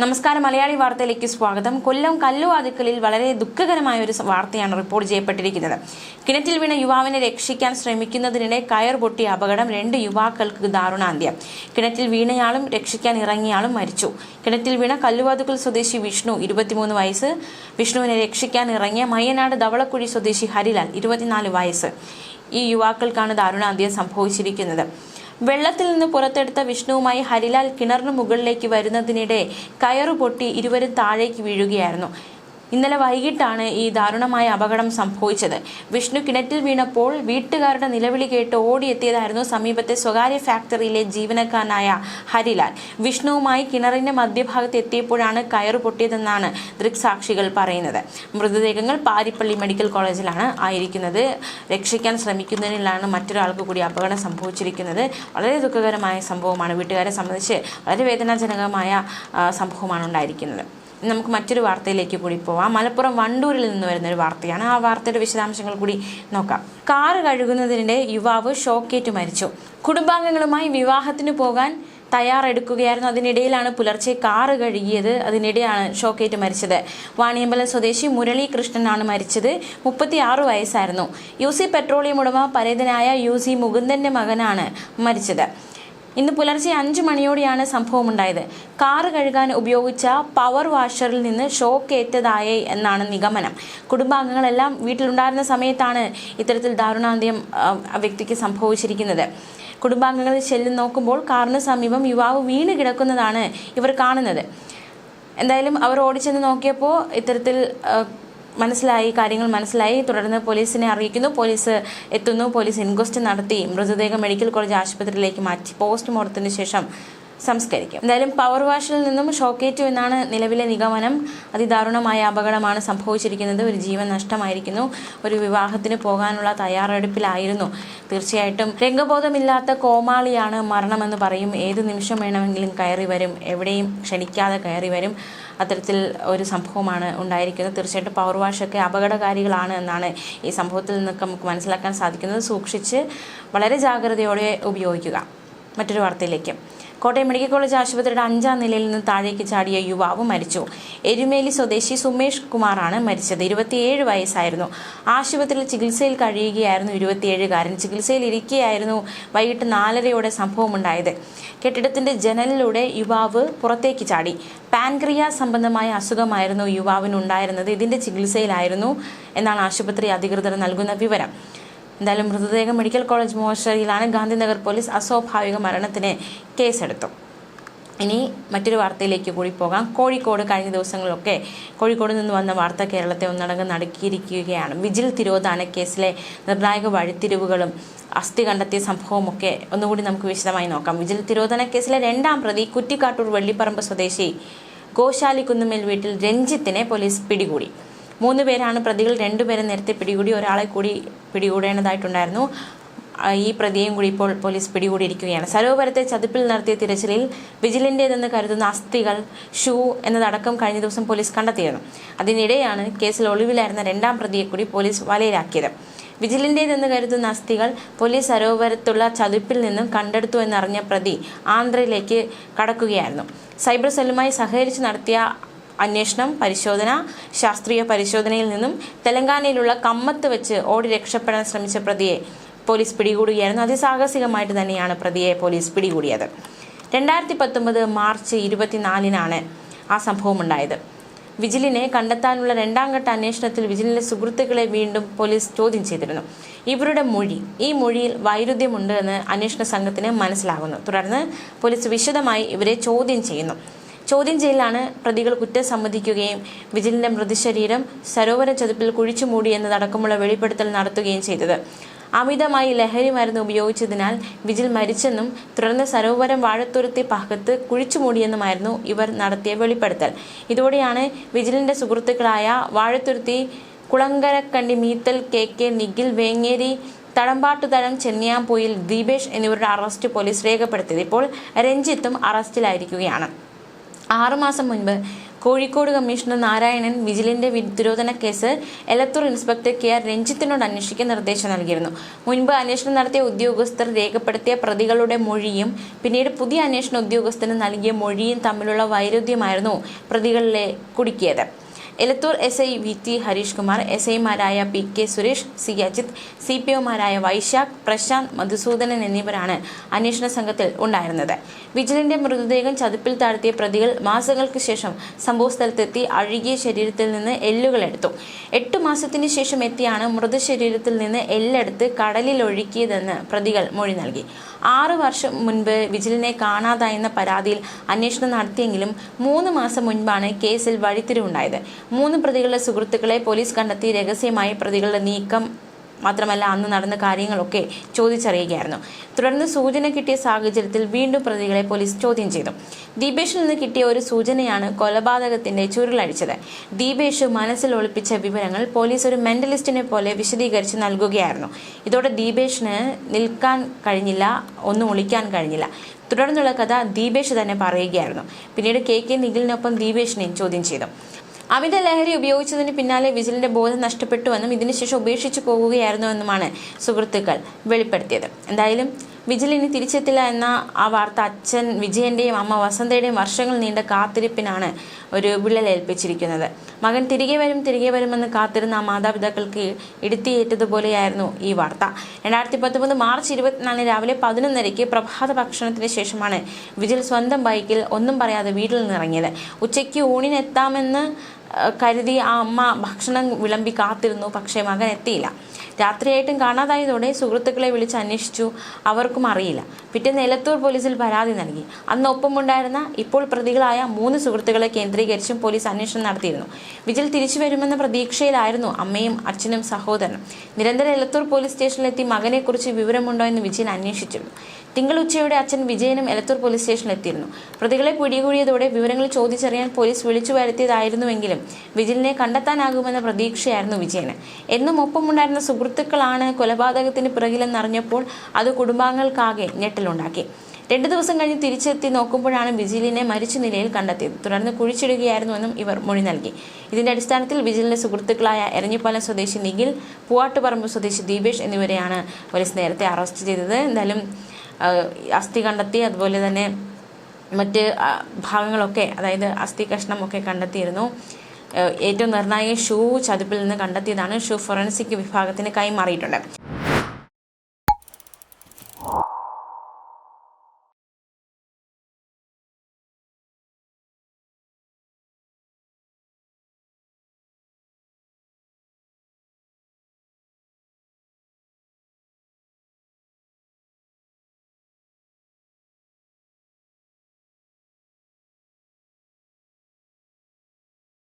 നമസ്കാരം. മലയാളി വാർത്തയിലേക്ക് സ്വാഗതം. കൊല്ലം കല്ലുവാതുക്കലിൽ വളരെ ദുഃഖകരമായ ഒരു വാർത്തയാണ് റിപ്പോർട്ട് ചെയ്യപ്പെട്ടിരിക്കുന്നത്. കിണറ്റിൽ വീണ യുവാവിനെ രക്ഷിക്കാൻ ശ്രമിക്കുന്നതിനിടെ കയർ പൊട്ടിയ അപകടം രണ്ട് യുവാക്കൾക്ക് ദാരുണാന്ത്യം. കിണറ്റിൽ വീണയാളും രക്ഷിക്കാൻ ഇറങ്ങിയയാളും മരിച്ചു. കിണറ്റിൽ വീണ കല്ലുവാതുക്കൽ സ്വദേശി വിഷ്ണു ഇരുപത്തിമൂന്ന് വയസ്സ്. വിഷ്ണുവിനെ രക്ഷിക്കാൻ ഇറങ്ങിയ മയ്യനാട് ധവളക്കുഴി സ്വദേശി ഹരിലാൽ ഇരുപത്തിനാല് വയസ്സ്. ഈ യുവാക്കൾക്കാണ് ദാരുണാന്ത്യം സംഭവിച്ചിരിക്കുന്നത്. വെള്ളത്തിൽ നിന്ന് പുറത്തെടുത്ത വിഷ്ണുവുമായി ഹരിലാൽ കിണറിന് മുകളിലേക്ക് വരുന്നതിനിടെ കയറുപൊട്ടി ഇരുവരും താഴേക്ക് വീഴുകയായിരുന്നു. ഇന്നലെ വൈകിട്ടാണ് ഈ ദാരുണമായ അപകടം സംഭവിച്ചത്. വിഷ്ണു കിണറ്റിൽ വീണപ്പോൾ വീട്ടുകാരുടെ നിലവിളി കേട്ട് ഓടിയെത്തിയതായിരുന്നു സമീപത്തെ സ്വകാര്യ ഫാക്ടറിയിലെ ജീവനക്കാരനായ ഹരിലാൽ. വിഷ്ണുവുമായി കിണറിന്റെ മധ്യഭാഗത്ത് എത്തിയപ്പോഴാണ് കയറു പൊട്ടിയതെന്നാണ് ദൃക്സാക്ഷികൾ പറയുന്നത്. മൃതദേഹങ്ങൾ പാരിപ്പള്ളി മെഡിക്കൽ കോളേജിലാണ് ആയിരിക്കുന്നത്. രക്ഷിക്കാൻ ശ്രമിക്കുന്നതിലാണ് മറ്റൊരാൾക്ക് കൂടി അപകടം സംഭവിച്ചിരിക്കുന്നത്. വളരെ ദുഃഖകരമായ സംഭവമാണ്. വീട്ടുകാരെ സംബന്ധിച്ച് വളരെ വേദനാജനകമായ സംഭവമാണ് ഉണ്ടായിരിക്കുന്നത്. നമുക്ക് മറ്റൊരു വാർത്തയിലേക്ക് കൂടി പോവാം. മലപ്പുറം വണ്ടൂരിൽ നിന്ന് വരുന്ന ഒരു വാർത്തയാണ്. ആ വാർത്തയുടെ വിശദാംശങ്ങൾ കൂടി നോക്കാം. കാർ കഴുകുന്നതിനിടെ യുവാവ് ഷോക്കേറ്റ് മരിച്ചു. കുടുംബാംഗങ്ങളുമായി വിവാഹത്തിന് പോകാൻ തയ്യാറെടുക്കുകയായിരുന്നു. അതിനിടയിലാണ് പുലർച്ചെ കാറ് കഴുകിയത്. അതിനിടെയാണ് ഷോക്കേറ്റ് മരിച്ചത്. വാണിയമ്പലം സ്വദേശി മുരളി കൃഷ്ണനാണ് മരിച്ചത്. മുപ്പത്തി ആറ് വയസ്സായിരുന്നു. യു സി പെട്രോളിയം ഉടമ പരേതനായ യു സി മുകുന്ദന്റെ മകനാണ് മരിച്ചത്. ഇന്ന് പുലർച്ചെ അഞ്ച് മണിയോടെയാണ് സംഭവം ഉണ്ടായത് കാറ് കഴുകാൻ ഉപയോഗിച്ച പവർ വാഷറിൽ നിന്ന് ഷോക്ക് ഏറ്റതായി എന്നാണ് നിഗമനം. കുടുംബാംഗങ്ങളെല്ലാം വീട്ടിലുണ്ടായിരുന്ന സമയത്താണ് ഇത്തരത്തിൽ ദാരുണാന്ത്യം വ്യക്തിക്ക് സംഭവിച്ചിരിക്കുന്നത്. കുടുംബാംഗങ്ങൾ ചെല്ലും നോക്കുമ്പോൾ കാറിന് സമീപം യുവാവ് വീണ് കിടക്കുന്നതാണ് ഇവർ കാണുന്നത്. എന്തായാലും അവർ ഓടിച്ചെന്ന് നോക്കിയപ്പോൾ ഇത്തരത്തിൽ മനസ്സിലായി കാര്യങ്ങൾ മനസ്സിലായി. തുടർന്ന് പോലീസിനെ അറിയിക്കുന്നു. പോലീസ് എത്തുന്നു. പോലീസ് ഇൻക്വസ്റ്റ് നടത്തി. മൃതദേഹം മെഡിക്കൽ കോളേജ് ആശുപത്രിയിലേക്ക് മാറ്റി. പോസ്റ്റ്മോർട്ടത്തിന് ശേഷം സംസ്കരിക്കും. എന്തായാലും പവർ വാഷിൽ നിന്നും ഷോക്കേറ്റു എന്നാണ് നിലവിലെ നിഗമനം. അതിദാരുണമായ അപകടമാണ് സംഭവിച്ചിരിക്കുന്നത്. ഒരു ജീവൻ നഷ്ടമായിരിക്കുന്നു. ഒരു വിവാഹത്തിന് പോകാനുള്ള തയ്യാറെടുപ്പിലായിരുന്നു. തീർച്ചയായിട്ടും രംഗബോധമില്ലാത്ത കോമാളിയാണ് മരണമെന്ന് പറയും. ഏത് നിമിഷം വേണമെങ്കിലും കയറി വരും. എവിടെയും ക്ഷണിക്കാതെ കയറി വരും. അത്തരത്തിൽ ഒരു സംഭവമാണ് ഉണ്ടായിരിക്കുന്നത്. തീർച്ചയായിട്ടും പവർ വാഷൊക്കെ അപകടകാരികളാണ് എന്നാണ് ഈ സംഭവത്തിൽ നിന്നൊക്കെ നമുക്ക് മനസ്സിലാക്കാൻ സാധിക്കുന്നത്. സൂക്ഷിച്ച് വളരെ ജാഗ്രതയോടെ ഉപയോഗിക്കുക. മറ്റൊരു വാർത്തയിലേക്ക്. കോട്ടയം മെഡിക്കൽ കോളേജ് ആശുപത്രിയുടെ അഞ്ചാം നിലയിൽ നിന്ന് താഴേക്ക് ചാടിയ യുവാവ് മരിച്ചു. എരുമേലി സ്വദേശി സുമേഷ് കുമാറാണ് മരിച്ചത്. ഇരുപത്തിയേഴ് വയസ്സായിരുന്നു. ആശുപത്രിയിൽ ചികിത്സയിൽ കഴിയുകയായിരുന്നു ഇരുപത്തിയേഴുകാരൻ. ചികിത്സയിൽ ഇരിക്കുകയായിരുന്നു വൈകിട്ട് നാലരയോടെ സംഭവമുണ്ടായത്. കെട്ടിടത്തിന്റെ ജനലിലൂടെ യുവാവ് പുറത്തേക്ക് ചാടി. പാൻക്രിയ സംബന്ധമായ അസുഖമായിരുന്നു യുവാവിനുണ്ടായിരുന്നത്. ഇതിന്റെ ചികിത്സയിലായിരുന്നു എന്നാണ് ആശുപത്രി അധികൃതർ നൽകുന്ന വിവരം. എന്തായാലും മൃതദേഹം മെഡിക്കൽ കോളേജ് മോർച്ചറിയിലാണ് ഗാന്ധിനഗർ പോലീസ് അസ്വാഭാവിക മരണത്തിന് കേസെടുത്തു. ഇനി മറ്റൊരു വാർത്തയിലേക്ക് കൂടി പോകാം. കോഴിക്കോട് കഴിഞ്ഞ ദിവസങ്ങളിലൊക്കെ കോഴിക്കോട് നിന്ന് വന്ന വാർത്ത കേരളത്തെ ഒന്നടങ്കം നടുക്കിയിരിക്കുകയാണ്. വിജിൽ തിരോധാന കേസിലെ നിർണായക വഴിത്തിരിവുകളും അസ്ഥി കണ്ടെത്തിയ സംഭവമൊക്കെ ഒന്നുകൂടി നമുക്ക് വിശദമായി നോക്കാം. വിജിൽ തിരോധന കേസിലെ രണ്ടാം പ്രതി കുറ്റിക്കാട്ടൂർ വെള്ളിപ്പറമ്പ് സ്വദേശി ഗോശാലിക്കുന്നുമേൽ വീട്ടിൽ രഞ്ജിത്തിനെ പോലീസ് പിടികൂടി. മൂന്ന് പേരാണ് പ്രതികൾ. രണ്ടുപേരെ നേരത്തെ പിടികൂടി ഒരാളെ കൂടി പിടികൂടേണ്ടതായിട്ടുണ്ടായിരുന്നു. ഈ പ്രതിയും കൂടി ഇപ്പോൾ പോലീസ് പിടികൂടിയിരിക്കുകയാണ്. സരോവരത്തെ ചതുപ്പിൽ നടത്തിയ തിരച്ചിലിൽ വിജിലിന്റേതെന്ന് കരുതുന്ന അസ്ഥികൾ ഷൂ എന്നതടക്കം കഴിഞ്ഞ ദിവസം പോലീസ് കണ്ടെത്തിയിരുന്നു. അതിനിടെയാണ് കേസിൽ ഒളിവിലായിരുന്ന രണ്ടാം പ്രതിയെ കൂടി പോലീസ് വലയിലാക്കിയത്. വിജിലിന്റേതെന്ന് കരുതുന്ന അസ്ഥികൾ പോലീസ് സരോവരത്തുള്ള ചതുപ്പിൽ നിന്നും കണ്ടെടുത്തു എന്നറിഞ്ഞ പ്രതി ആന്ധ്രയിലേക്ക് കടക്കുകയായിരുന്നു. സൈബർ സെല്ലുമായി സഹകരിച്ച് നടത്തിയ അന്വേഷണം പരിശോധന ശാസ്ത്രീയ പരിശോധനയിൽ നിന്നും തെലങ്കാനയിലുള്ള കമ്മത്ത് വെച്ച് ഓടി രക്ഷപ്പെടാൻ ശ്രമിച്ച പ്രതിയെ പോലീസ് പിടികൂടുകയായിരുന്നു. അതിസാഹസികമായിട്ട് തന്നെയാണ് പ്രതിയെ പോലീസ് പിടികൂടിയത്. രണ്ടായിരത്തി പത്തൊമ്പത് മാർച്ച് ഇരുപത്തിനാലിനാണ് ആ സംഭവം ഉണ്ടായത് വിജിലിനെ കണ്ടെത്താനുള്ള രണ്ടാം ഘട്ട അന്വേഷണത്തിൽ വിജിലിന്റെ സുഹൃത്തുക്കളെ വീണ്ടും പോലീസ് ചോദ്യം ചെയ്തിരുന്നു. ഇവരുടെ മൊഴി ഈ മൊഴിയിൽ വൈരുദ്ധ്യമുണ്ട് എന്ന് അന്വേഷണ സംഘത്തിന് മനസ്സിലാകുന്നു. തുടർന്ന് പോലീസ് വിശദമായി ഇവരെ ചോദ്യം ചെയ്യുന്നു. ചോദ്യം ചെയ്യലാണ് പ്രതികൾ കുറ്റം സമ്മതിക്കുകയും വിജിലിന്റെ മൃതശരീരം സരോവര ചതുപ്പിൽ കുഴിച്ചു മൂടി എന്നതടക്കമുള്ള വെളിപ്പെടുത്തൽ നടത്തുകയും ചെയ്തത്. അമിതമായി ലഹരി മരുന്ന് ഉപയോഗിച്ചതിനാൽ വിജിൽ മരിച്ചെന്നും തുടർന്ന് സരോവരം വാഴത്തുരുത്തി പകത്ത് കുഴിച്ചു മൂടിയെന്നുമായിരുന്നു ഇവർ നടത്തിയ വെളിപ്പെടുത്തൽ. ഇതോടെയാണ് വിജിലിന്റെ സുഹൃത്തുക്കളായ വാഴത്തുരുത്തി കുളങ്കരക്കണ്ടി മീത്തൽ കെ കെ നിഖിൽ വേങ്ങേരി തടമ്പാട്ടുതഴം ചെന്നിയാമ്പൊയിൽ ദീപേഷ് എന്നിവരുടെ അറസ്റ്റ് പോലീസ് രേഖപ്പെടുത്തിയത്. ഇപ്പോൾ രഞ്ജിത്തും അറസ്റ്റിലായിരിക്കുകയാണ്. ആറുമാസം മുൻപ് കോഴിക്കോട് കമ്മീഷണർ നാരായണൻ വിജിലിന്റെ വിരോധന case Elathur inspector K R രഞ്ജിത്തിനോട് അന്വേഷിക്കാൻ നിർദ്ദേശം നൽകിയിരുന്നു. മുൻപ് അന്വേഷണം നടത്തിയ ഉദ്യോഗസ്ഥർ രേഖപ്പെടുത്തിയ പ്രതികളുടെ മൊഴിയും പിന്നീട് പുതിയ അന്വേഷണ ഉദ്യോഗസ്ഥന് നൽകിയ മൊഴിയും തമ്മിലുള്ള വൈരുദ്ധ്യമായിരുന്നു പ്രതികളിലെ കുടുക്കിയത്. Elathur S I V T Harish Kumar S ഐമാരായ P K Suresh C Ajith C P ഒമാരായ Vaishakh Prashanth Madhusoodanan എന്നിവരാണ് അന്വേഷണ സംഘത്തിൽ ഉണ്ടായിരുന്നത്. വിജിലിന്റെ മൃതദേഹം ചതുപ്പിൽ താഴ്ത്തിയ പ്രതികൾ മാസങ്ങൾക്ക് ശേഷം സംഭവസ്ഥലത്തെത്തി അഴുകിയ ശരീരത്തിൽ നിന്ന് എല്ലുകൾ എടുത്തു. എട്ടു മാസത്തിന് ശേഷം എത്തിയാണ് മൃതശരീരത്തിൽ നിന്ന് എല്ലെടുത്ത് കടലിൽ ഒഴുക്കിയതെന്ന് പ്രതികൾ മൊഴി നൽകി. ആറു വർഷം മുൻപ് വിജിലിനെ കാണാതായെന്ന പരാതിയിൽ അന്വേഷണം നടത്തിയെങ്കിലും മൂന്ന് മാസം മുൻപാണ് കേസിൽ വഴിത്തിരിവുണ്ടായത്. മൂന്ന് പ്രതികളുടെ സുഹൃത്തുക്കളെ പോലീസ് കണ്ടെത്തി രഹസ്യമായി പ്രതികളുടെ നീക്കം മാത്രമല്ല അന്ന് നടന്ന കാര്യങ്ങളൊക്കെ ചോദിച്ചറിയുകയായിരുന്നു. തുടർന്ന് സൂചന കിട്ടിയ സാഹചര്യത്തിൽ വീണ്ടും പ്രതികളെ പോലീസ് ചോദ്യം ചെയ്തു. ദീപേഷിൽ നിന്ന് കിട്ടിയ ഒരു സൂചനയാണ് കൊലപാതകത്തിന്റെ ചുരുളടിച്ചത്. ദീപേഷ് മനസ്സിൽ ഒളിപ്പിച്ച വിവരങ്ങൾ പോലീസ് ഒരു മെന്റലിസ്റ്റിനെ പോലെ വിശദീകരിച്ച് നൽകുകയായിരുന്നു. ഇതോടെ ദീപേഷിന് നിൽക്കാൻ കഴിഞ്ഞില്ല ഒന്നും ഒളിക്കാൻ കഴിഞ്ഞില്ല. തുടർന്നുള്ള കഥ ദീപേഷ് തന്നെ പറയുകയായിരുന്നു. പിന്നീട് കെ കെ നിഖിലിനൊപ്പം ദീപേഷിനെയും ചോദ്യം ചെയ്തു. അമിത ലഹരി ഉപയോഗിച്ചതിന് പിന്നാലെ വിജിലിന്റെ ബോധം നഷ്ടപ്പെട്ടുവെന്നും ഇതിനുശേഷം ഉപേക്ഷിച്ചു പോകുകയായിരുന്നുവെന്നുമാണ് സുഹൃത്തുക്കൾ വെളിപ്പെടുത്തിയത്. എന്തായാലും വിജിൽ ഇനി തിരിച്ചെത്തില്ല എന്ന ആ വാർത്ത അച്ഛൻ വിജയന്റെയും അമ്മ വസന്തയുടെയും വർഷങ്ങൾ നീണ്ട കാത്തിരിപ്പിനാണ് ഒരു വിള്ളലേൽപ്പിച്ചിരിക്കുന്നത് മകൻ തിരികെ വരും തിരികെ വരുമെന്ന് കാത്തിരുന്ന ആ മാതാപിതാക്കൾക്ക് ഇടുത്തിയേറ്റതുപോലെയായിരുന്നു ഈ വാർത്ത. രണ്ടായിരത്തി പത്തൊമ്പത് മാർച്ച് ഇരുപത്തിനാലിന് രാവിലെ പതിനൊന്നരയ്ക്ക് പ്രഭാത ഭക്ഷണത്തിന് ശേഷമാണ് വിജിൽ സ്വന്തം ബൈക്കിൽ ഒന്നും പറയാതെ വീട്ടിൽ നിന്നിറങ്ങിയത് ഉച്ചയ്ക്ക് ഊണിനെത്താമെന്ന് കരുതി ആ അമ്മ ഭക്ഷണം വിളമ്പി കാത്തിരുന്നു പക്ഷേ മകൻ എത്തിയില്ല. രാത്രിയായിട്ടും കാണാതായതോടെ സുഹൃത്തുക്കളെ വിളിച്ച് അന്വേഷിച്ചു. അവർക്കും അറിയില്ല. പിറ്റേന്ന് എലത്തൂർ പോലീസിൽ പരാതി നൽകി. അന്ന് ഒപ്പമുണ്ടായിരുന്ന ഇപ്പോൾ പ്രതികളായ മൂന്ന് സുഹൃത്തുക്കളെ കേന്ദ്രീകരിച്ചും പോലീസ് അന്വേഷണം നടത്തിയിരുന്നു. വിജിൽ തിരിച്ചു വരുമെന്ന പ്രതീക്ഷയിലായിരുന്നു അമ്മയും അച്ഛനും സഹോദരനും. നിരന്തരം എലത്തൂർ പോലീസ് സ്റ്റേഷനിലെത്തി മകനെക്കുറിച്ച് വിവരമുണ്ടോ എന്ന് വിജയൻ അന്വേഷിച്ചിരുന്നു തിങ്കൾ ഉച്ചയോടെ അച്ഛൻ വിജയനും എലത്തൂർ പോലീസ് സ്റ്റേഷനിൽ എത്തിയിരുന്നു പ്രതികളെ പിടികൂടിയതോടെ വിവരങ്ങൾ ചോദിച്ചറിയാൻ പോലീസ് വിളിച്ചു വരുത്തിയതായിരുന്നുവെങ്കിലും വിജിലിനെ കണ്ടെത്താനാകുമെന്ന പ്രതീക്ഷയായിരുന്നു വിജയന്. എന്നും ഒപ്പമുണ്ടായിരുന്ന സുഹൃത്തുക്കളാണ് കൊലപാതകത്തിന് പിറകിലെന്നറിഞ്ഞപ്പോൾ അത് കുടുംബാംഗങ്ങൾക്കാകെ ഞെട്ടലുണ്ടാക്കി. രണ്ടു ദിവസം കഴിഞ്ഞ് തിരിച്ചെത്തി നോക്കുമ്പോഴാണ് വിജിലിനെ മരിച്ച നിലയിൽ കണ്ടെത്തിയത്. തുടർന്ന് കുഴിച്ചിടുകയായിരുന്നുവെന്നും ഇവർ മൊഴി നൽകി. ഇതിന്റെ അടിസ്ഥാനത്തിൽ വിജിലിന്റെ സുഹൃത്തുക്കളായ എരഞ്ഞിപ്പാലം സ്വദേശി നിഖിൽ പൂവാട്ടുപറമ്പ് സ്വദേശി ദീപേഷ് എന്നിവരെയാണ് പോലീസ് നേരത്തെ അറസ്റ്റ് ചെയ്തത്. എന്തായാലും അസ്ഥി കണ്ടെത്തി അതുപോലെ തന്നെ മറ്റ് ഭാഗങ്ങളൊക്കെ അതായത് അസ്ഥി കഷ്ണമൊക്കെ കണ്ടെത്തിയിരുന്നു. ഏറ്റവും നിർണായക ഷൂ ചതുപ്പിൽ നിന്ന് കണ്ടെത്തിയതാണ്. ഷൂ ഫൊറൻസിക് വിഭാഗത്തിന് കൈമാറിയിട്ടുണ്ട്